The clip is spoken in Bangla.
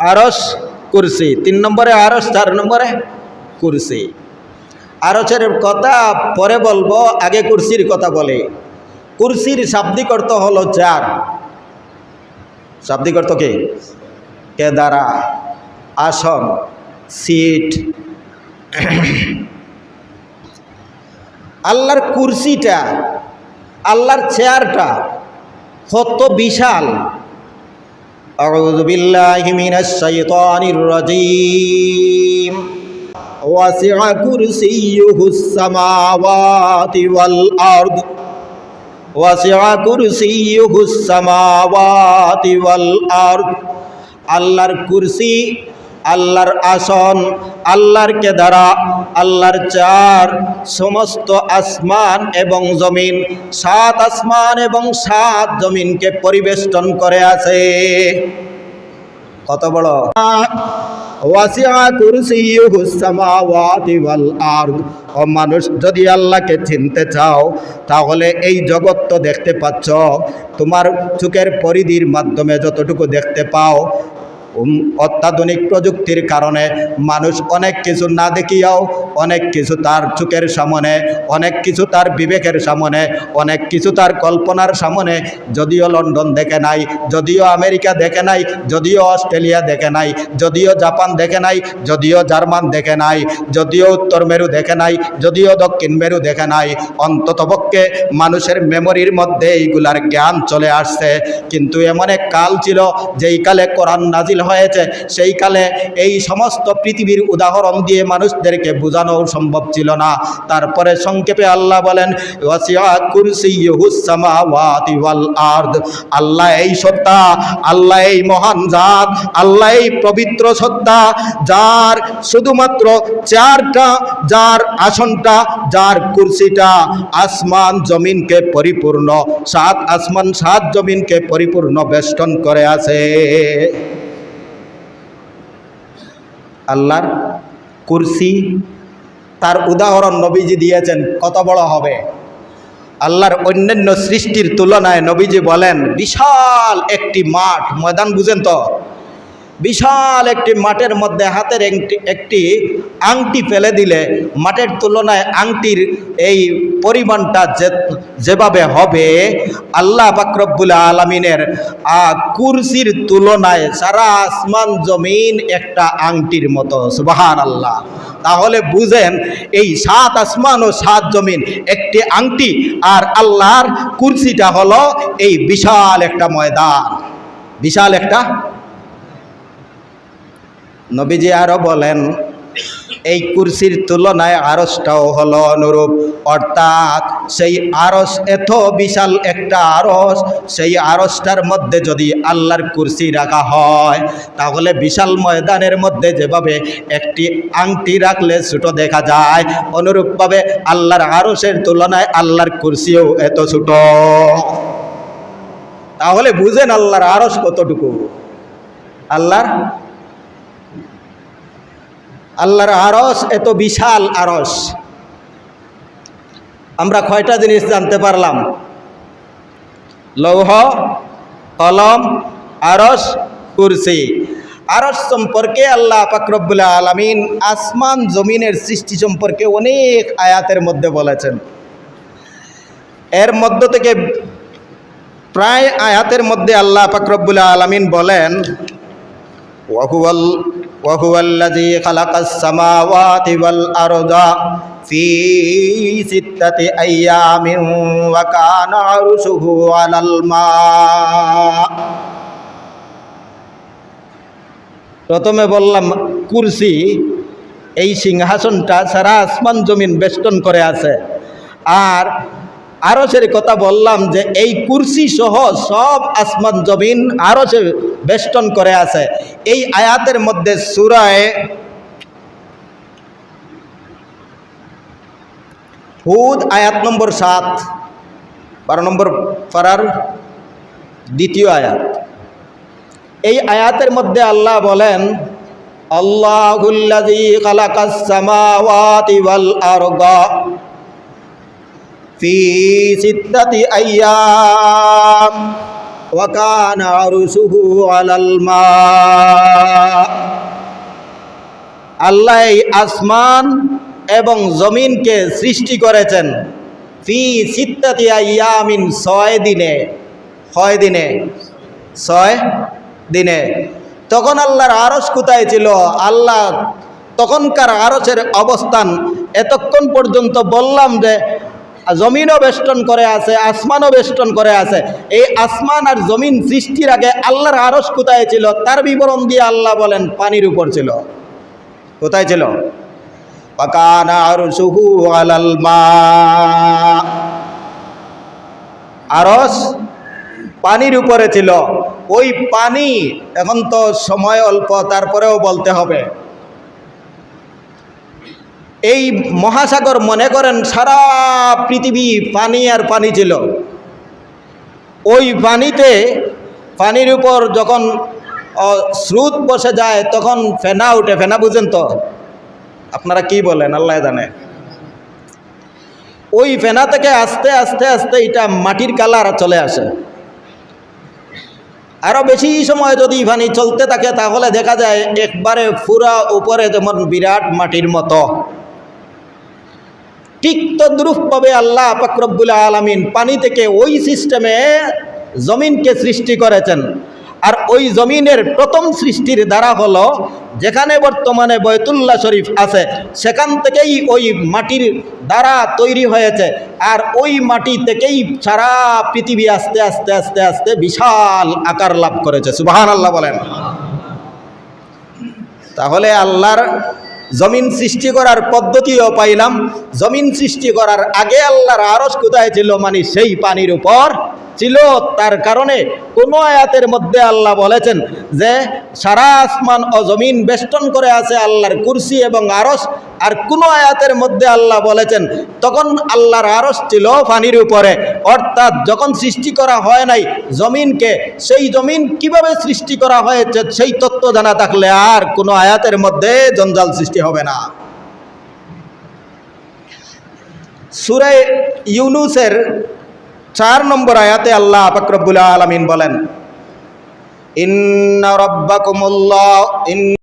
আরস কুরসি। তিন নম্বরে আরস, চার নম্বরে কুরসি। আরসের কথা পরে বলব, আগে কুরসির কথা বলে। কুরসির শাব্দিক অর্থ হলো চার শাব্দিক অর্থ কি? কেদারা, আসন, সিট। আল্লাহর কুরসিটা, আল্লাহর চেয়ারটা কত বিশাল। أعوذ بالله من الشيطان الرجيم وسع كرسيه السماوات والأرض وسع كرسيه السماوات والأرض আল্লাহর কুরসি আল্লাহর আসন, আল্লাহর কেদারা, আল্লাহর চার, সমস্ত আসমান এবং জমিন, সাত আসমান এবং সাত জমিনকে পরিবেষ্টন করে আছে। কত বড়? মানুষ, যদি আল্লাহকে চিনতে চাও, তাহলে এই জগৎ তো দেখতে পাচ্ছ। তোমার চোখের পরিধির মাধ্যমে যতটুকু দেখতে পাও অত্যাধুনিক প্রযুক্তির কারণে মানুষ অনেক কিছু না দেখিয়াও, অনেক কিছু তার চোখের সামনে, অনেক কিছু তার বিবেকের সামনে, অনেক কিছু তার কল্পনার সামনে, যদিও লন্ডন দেখে নাই, যদিও আমেরিকা দেখে নাই, যদিও অস্ট্রেলিয়া দেখে নাই, যদিও জাপান দেখে নাই, যদিও জার্মান দেখে নাই, যদিও উত্তর মেরু দেখে নাই, যদিও দক্ষিণ মেরু দেখে নাই, অন্ততপক্ষে মানুষের মেমোরির মধ্যে এইগুলার জ্ঞান চলে আসছে। কিন্তু এমন এক কাল ছিল, যেই কালে কোরআন নাজিল হয়েছে, সেই কালে এই সমস্ত পৃথিবীর উদাহরণ দিয়ে মানুষদেরকে বোঝানো সম্ভব ছিল না। তারপরে সংক্ষেপে আল্লাহ বলেন আল্লাহ এই সত্তা, আল্লাহ এই মহান জাত, আল্লাহ এই পবিত্র সত্তা, যার শুধুমাত্র চারটা, যার আসনটা, যার কুরসিটা আসমান জমিনকে পরিপূর্ণ, সাত আসমান, সাত জমিনকে পরিপূর্ণ বেষ্টন করে আছে। আল্লাহর কুরসি, তার উদাহরণ নবীজি দিয়েছেন, কত বড় হবে? আল্লাহর অন্যান্য সৃষ্টির তুলনায় নবীজি বলেন, বিশাল একটি মাঠ, ময়দান বুঝেন তো? বিশাল একটি মাঠের মধ্যে হাতের একটি আংটি ফেলে দিলে মাঠের তুলনায় আংটির এই পরিমাণটা যে, যেভাবে হবে, আল্লাহ বাকরব্বুল আলমিনের কুরসির তুলনায় সারা আসমান জমিন একটা আংটির মতো সুবাহান আল্লাহ তাহলে বুঝেন, এই সাত আসমান ও সাত জমিন একটি আংটি আর আল্লাহর কুরসিটা হলো এই বিশাল একটা ময়দান। বিশাল একটা নবীজি আরও বলেন, এই কুরসির তুলনায় আরসটাও হলো অনুরূপ। অর্থাৎ সেই আরস এত বিশাল একটা আরস, সেই আরসটার মধ্যে যদি আল্লাহর কুরসি রাখা হয়, তাহলে বিশাল ময়দানের মধ্যে যেভাবে একটি আংটি রাখলে ছোট দেখা যায়, অনুরূপভাবে আল্লাহর আরসের তুলনায় আল্লাহর কুরসিও এত ছোট। তাহলে বুঝেন আল্লাহর আরস কতটুকু? আল্লাহর আল্লাহর আরস এত বিশাল আরস আমরা কয়টা জিনিস জানতে পারলাম? লৌহ, কলম আরস কুরসি। আরস সম্পর্কে আল্লাহ পাকরবুল্লা আলমিন আসমান, জমিনের সৃষ্টি সম্পর্কে অনেক আয়াতের মধ্যে বলেছেন। এর মধ্য থেকে প্রায় আয়াতের মধ্যে আল্লাহ পাকরবুল্লা আলমিন বলেন وهو الذي خلق السماوات والأرض في ستة أيام وكان عرشه على الماء প্রথমে বললাম কুরসি এই সিংহাসনটা সারা আসমান জমিন বেষ্টন করে আছে আর আরসের কথা বললাম যে এই কুরসি সহ সব আসমান জমিন আরসে বেষ্টন করে আছে। এই আয়াতের মধ্যে সুরায় হুদ আয়াত নম্বর সাত, বারো নম্বর পাড়ার দ্বিতীয় আয়াত। এই আয়াতের মধ্যে আল্লাহ বলেন আল্লাহুল্লাজি খালাকাস সামাওয়াতি ওয়াল ফি وكان عرشه على الماء আল্লাহ এই আসমান এবং জমিনকে সৃষ্টি করেছেন ফি সিত্তাতিয়া ইয়ামিন ছয় দিনে ছয় দিনে ছয় দিনে তখন আল্লাহর আরস কোথায় ছিল আল্লাহ তখনকার আরসের অবস্থান এতক্ষণ পর্যন্ত বললাম যে জমিনও বেষ্টন করে আছে, আসমানও বেষ্টন করে আছে। এই আসমান আর জমিন সৃষ্টির আগে আল্লাহর আরস কোথায় ছিল? তার বিবরণ দিয়ে আল্লাহ বলেন, পানির উপর ছিল। কোথায় ছিল? পাকানা আলাল মা। আরস পানির উপরে ছিল। ওই পানি এখন তো সময় অল্প, তারপরেও বলতে হবে। এই মহাসাগর মনে করেন সারা পৃথিবী পানি আর পানি ছিল। ওই পানিতে, পানির উপর যখন স্রোত বসে যায়, তখন ফেনা উঠে। ফেনা বুঝেন তো? আপনারা কি বলেন? আল্লাহ জানে। ওই ফেনা থেকে আস্তে আস্তে আস্তে এটা মাটির কালার চলে আসে। আরও বেশি সময় যদি পানি চলতে থাকে, তাহলে দেখা যায় একবারে ফুরা উপরে যেমন বিরাট মাটির মতো। ঠিক তদ্রুপভাবে আল্লাহ পাকরব্বুল আলমিন। পানি থেকে ওই সিস্টেমে জমিনকে সৃষ্টি করেছেন। আর ওই জমিনের প্রথম সৃষ্টির দ্বারা হলো, যেখানে বর্তমানে বয়তুল্লাহ শরীফ আছে, সেখান থেকেই ওই মাটির দ্বারা তৈরি হয়েছে। আর ওই মাটি থেকেই সারা পৃথিবী আস্তে আস্তে আস্তে আস্তে বিশাল আকার লাভ করেছে। সুবাহান আল্লাহ বলেন। তাহলে আল্লাহর জমিন সৃষ্টি করার পদ্ধতিও পাইলাম। জমিন সৃষ্টি করার আগে আল্লাহর আরস কোথায় ছিল? মানে সেই পানির উপর। ছিল, তার কারণে কোনো আয়াতের মধ্যে আল্লাহ বলেছেন যে, সারা আসমান ও জমিন বেষ্টন করে আছে আল্লাহর কুরসি এবং আরস আর কোনো আয়াতের মধ্যে আল্লাহ বলেছেন, তখন আল্লাহর আরস ছিল পানির উপরে। অর্থাৎ যখন সৃষ্টি করা হয় নাই জমিনকে, সেই জমিন কীভাবে সৃষ্টি করা হয়েছে সেই তত্ত্ব জানা থাকলে আর কোনো আয়াতের মধ্যে জঞ্জাল সৃষ্টি হবে না। সুরে ইউনুসের চার নম্বর আয়াতে আল্লাহ পাকরবুল আলমিন বলেন ইন্না রব্বাকুমুল্লাহ